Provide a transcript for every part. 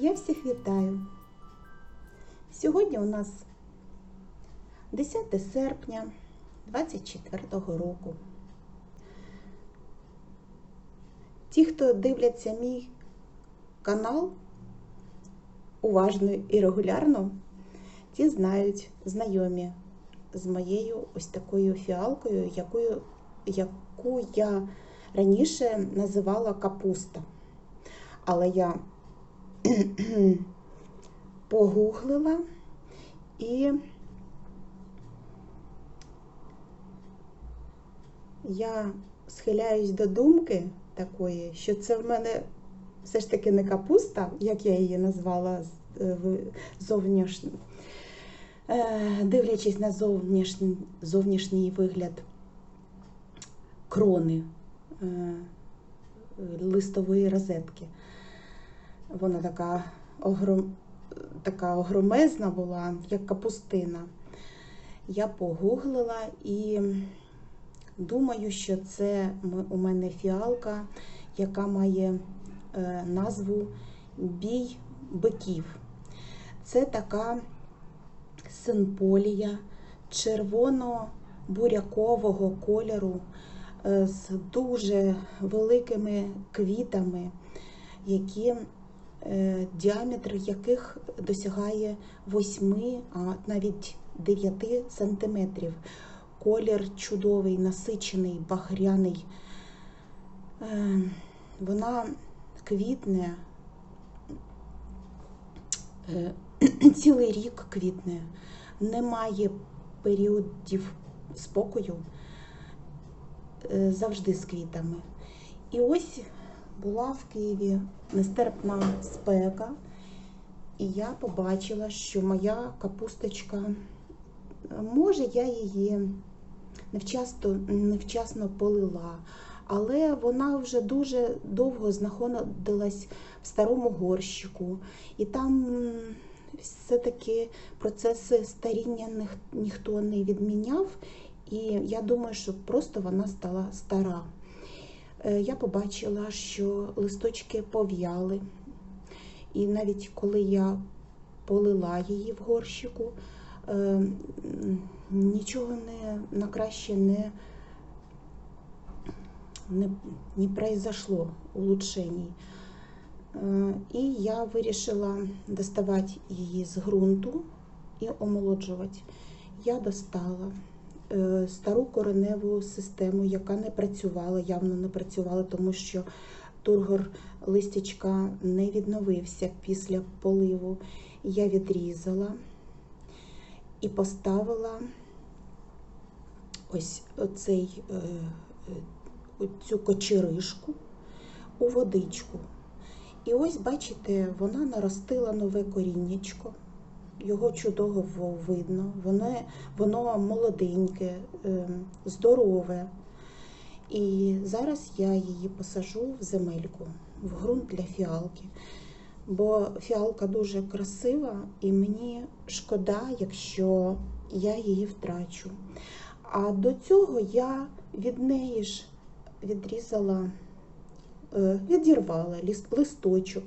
Я всіх вітаю. Сьогодні у нас 10 серпня 24 року. Ті, хто дивляться мій канал уважно і регулярно, ті знають, знайомі з моєю ось такою фіалкою, якою, яку я раніше називала капуста. Але я погуглила і я схиляюсь до думки такої, що це в мене все ж таки не капуста, як я її назвала зовнішньо, дивлячись на зовнішній, зовнішній вигляд крони листової розетки. Вона така огром, така огромезна була, як капустина. Я погуглила і думаю, що це у мене фіалка, яка має е, назву Бій биків. Це така синполія червоно-бурякового кольору е, з дуже великими квітами, які діаметр яких досягає 8, а навіть 9 сантиметрів. Колір чудовий, насичений, багряний. Е, вона квітне, е, цілий рік квітне, немає періодів спокою, завжди з квітами. І ось була в Києві нестерпна спека, і я побачила, що моя капусточка, може, я її невчасно, невчасно полила, але вона вже дуже довго знаходилась в старому горщику, і там все-таки процеси старіння ніхто не відміняв. І я думаю, що просто вона стала стара. Е, я побачила, що листочки пов'яли. І навіть коли я полила її в горщику, е, нічого не на краще не не, не произошло улучшений. Е, і я вирішила доставати її з ґрунту і омолоджувати. Я достала. Е, стару кореневу систему, яка не працювала, явно не працювала, тому що тургор листячка не відновився після поливу. Я відрізала і поставила ось оцей, е, е, цю кочеришку у водичку. І ось, бачите, вона наростила нове коріннячко його чудово видно, воно воно молоденьке, ем, здорове. І зараз я її посажу в земельку, в ґрунт для фіалки. Бо фіалка дуже красива, і мені шкода, якщо я її втрачу. А до цього я від неї ж відрізала, е, відірвала листочок,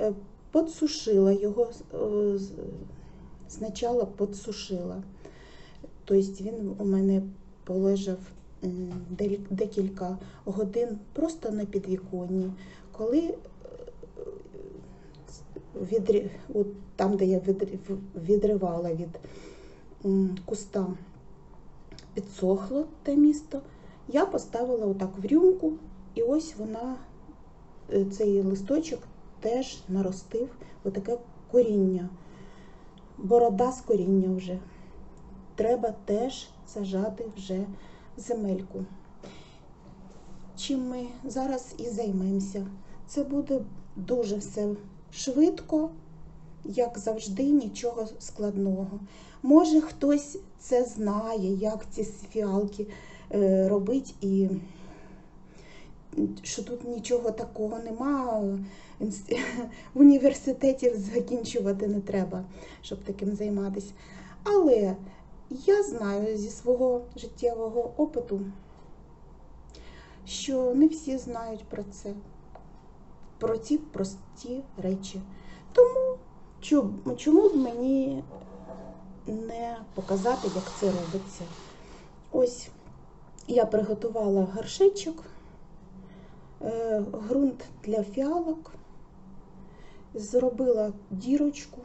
е, подсушила його, е, спочатку подсушила. Тобто він у мене полежав декілька годин просто на підвіконні. Коли е, от там, де я відривала від куста, підсохло те місто, я поставила отак в рюмку, і ось вона, е, цей листочок теж наростив отаке коріння, борода з коріння вже. Треба теж сажати вже земельку. Чим ми зараз і займемося. Це буде дуже все швидко, як завжди, нічого складного. Може, хтось це знає, як ці фіалки е, робить, і що тут нічого такого нема, в університеті закінчувати не треба, щоб таким займатися. Але я знаю зі свого життєвого опиту, що не всі знають про це, про ці прості речі. Тому чому б мені не показати, як це робиться? Ось я приготувала горшечок, е, ґрунт для фіалок, зробила дірочку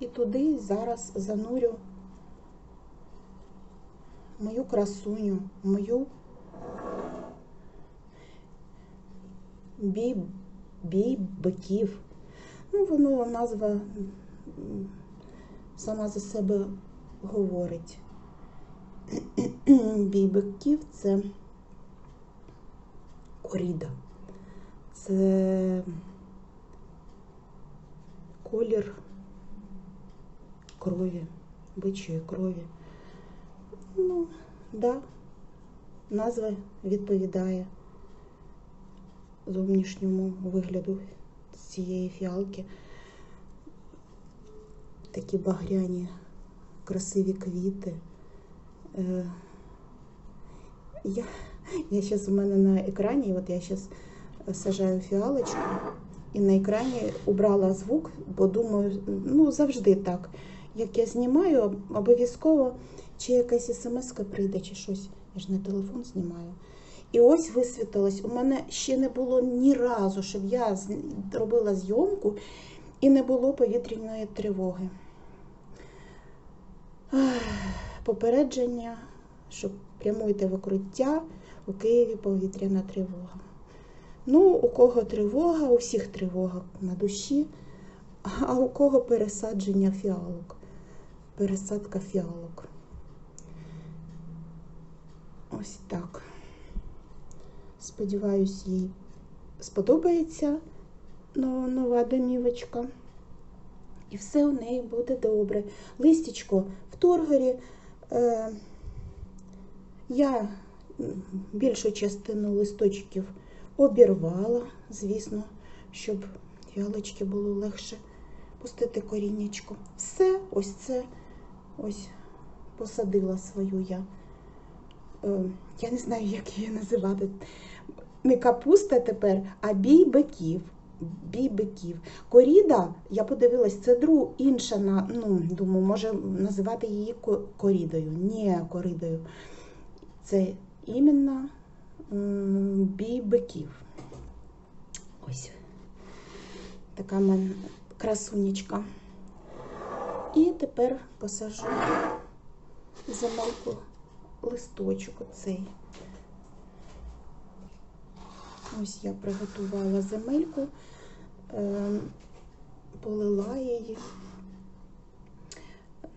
і туди зараз занурю мою красуню, мою бій, бій биків. Ну, воно назва сама за себе говорить. Бій биків це коріда. Це колір крові, бичої крові. Ну, да, назва відповідає зовнішньому вигляду цієї фіалки. Такі багряні, красиві квіти. Е, Я, я зараз у мене на екрані, от я зараз сажаю фіалочку, і на екрані убрала звук, бо думаю, ну завжди так. Як я знімаю, обов'язково чи якась смс прийде, чи щось. Я ж на телефон знімаю. І ось висвітилось. У мене ще не було ні разу, щоб я робила зйомку і не було повітряної тривоги. Попередження, що прямуйте в у Києві повітряна тривога. Ну, у кого тривога, у всіх тривога на душі, а у кого пересадження фіалок, пересадка фіалок. Ось так. Сподіваюсь, їй сподобається нова домівочка. І все у неї буде добре. Листячко в торгорі. Е, я більшу частину листочків обірвала, звісно, щоб фіалочки було легше пустити коріннячко. Все, ось це ось посадила свою я. Е, я не знаю, як її називати. Не капуста тепер, а бій биків. Бій биків. Коріда, я подивилась, це друг інша на, ну, думаю, може називати її корідою. Ні, коридою. Це іменно м, бій биків. Ось. Така мене красунечка. І тепер посажу земельку листочок оцей. Ось я приготувала земельку, е, полила її.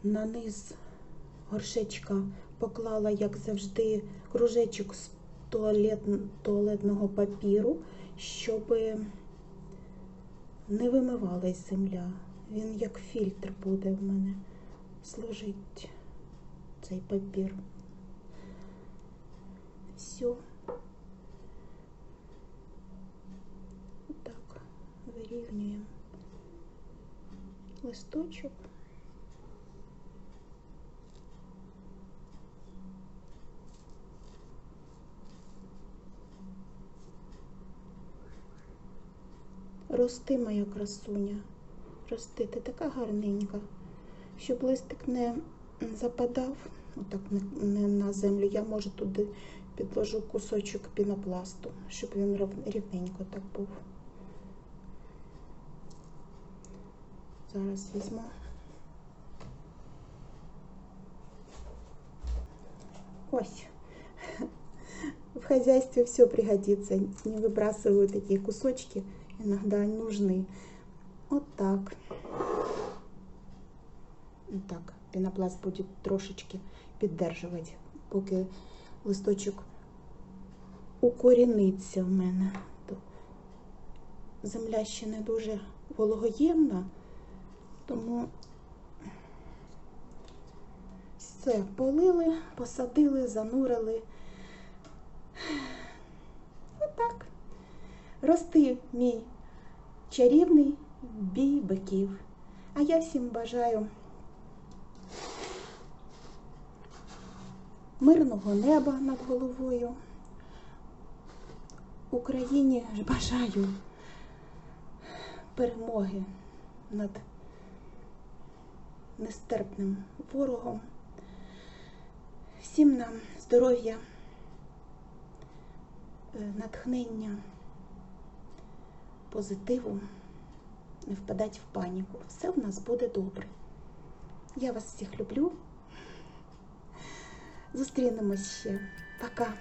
На низ горшечка поклала, як завжди, кружечок з туалет, туалетного папіру, щоб не вимивалась земля. Він як фільтр буде в мене служить цей папір. Все. Так, вирівнюємо листочок. Рости, моя красуня, рости, ти така гарненька, щоб листик не западав, отак не, на землю. Я може туди підложу кусочок пінопласту, щоб він рівненько так був. Зараз візьму. Ось. В хозяйстве все пригодится. Не выбрасываю такие кусочки. Иногда нужны. Вот так. Вот так. Пенопласт будет трошечки піддержувати, поки листочок укоріниться в мене. Земля ще не дуже вологоємна, тому все полили, посадили, занурили. Отак. Рости мій чарівний бій биків. А я всім бажаю мирного неба над головою. Україні бажаю перемоги над нестерпним ворогом. Всім нам здоров'я, е, натхнення, позитиву, не впадать в паніку. Все в нас буде добре. Я вас всіх люблю. Зустрінемось ще. Пока.